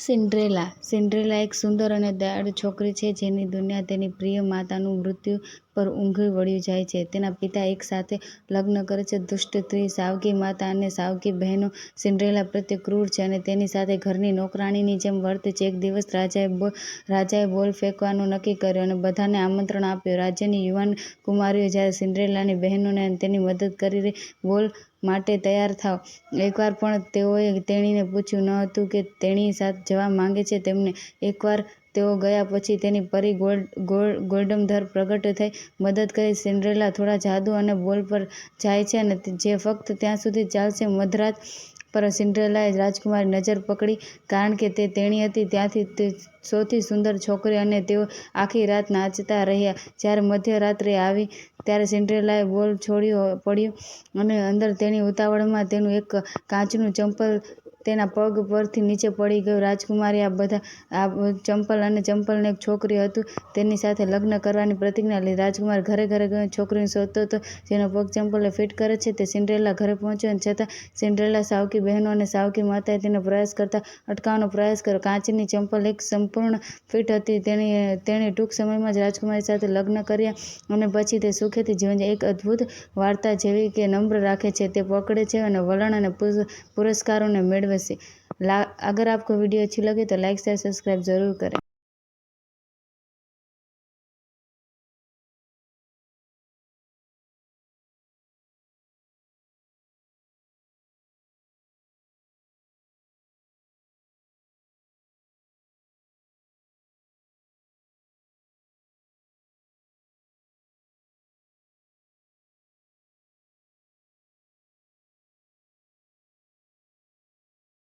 Cinderella Cinderella એક સુંદર અને દયાળુ છોકરી છે જેની દુનિયા તેની પ્રિય માતાનું મૃત્યુ પર ઊંઘી વળ્યું જાય છે. તેના પિતા એક સાથે લગ્ન કરે છે દુષ્ટ સ્ત્રી સાવકી માતા અને સાવકી બહેનો સિન્ડ્રેલા પ્રત્યે ક્રૂર છે અને તેની સાથે ઘરની નોકરાણીની જેમ વર્તે છે. એક દિવસ, રાજાએ બોલ ફેંકવાનું નક્કી કર્યું અને બધાને આમંત્રણ આપ્યું. રાજ્યની યુવાન કુમારીઓ જ્યારે સિન્ડ્રેલાની બહેનોને તેની મદદ કરી બોલ માટે તૈયાર થાવ, એકવાર પણ તેઓએ તેણીને પૂછ્યું ન હતું કે તેણી જવા માંગે છે તેમને. એકવાર તેઓ ગયા પછી તેની પરી ગોલ્ડમધર પ્રગટ થઈ મદદ કરી સિન્ડ્રેલા થોડા જાદુ અને બોલ પર જાય છે અને જે ફક્ત ત્યાં સુધી ચાલશે. મધરાત પર સિન્ડ્રેલાએ રાજકુમારી નજર પકડી કારણ કે તે તેણી હતી ત્યાંથી તે સૌથી સુંદર છોકરી અને તેઓ આખી રાત નાચતા રહ્યા. જ્યારે મધ્યરાત્રે આવી ત્યારે સિન્ડ્રેલાએ બોલ છોડ્યો, પડ્યો અને અંદર તેણી ઉતાવળમાં તેનું એક કાચનું ચંપલ તેના પગ પરથી નીચે પડી ગયો રાજકુમારી આ બધા આ ચંપલ અને ચંપલને એક છોકરી હતું તેની સાથે લગ્ન કરવાની પ્રતિજ્ઞા લીધી. રાજકુમાર ઘરે-ઘરે ગયો છોકરીને શોધતો હતો જેનો પગ ચંપલે ફિટ કરે છે. તે સિન્ડ્રેલા ઘરે પહોંચ્યો છતાં સિન્ડ્રેલા સાવકી બહેનો અને સાવકી માતાએ તેનો પ્રયાસ કરતા અટકાવવાનો પ્રયાસ કર્યો. કાચની ચંપલ એક સંપૂર્ણ ફિટ હતી. તેણે ટૂંક સમયમાં જ રાજકુમારી સાથે લગ્ન કર્યા અને પછી તે સુખેથી જીવન એક અદ્ભુત વાર્તા જેવી કે નમ્ર રાખે છે, તે પકડે છે અને વલણ અને પુરસ્કારોને મેળવે प्राइवेसी अगर आपको वीडियो अच्छी लगे तो लाइक शेयर सब्सक्राइब ज़रूर करें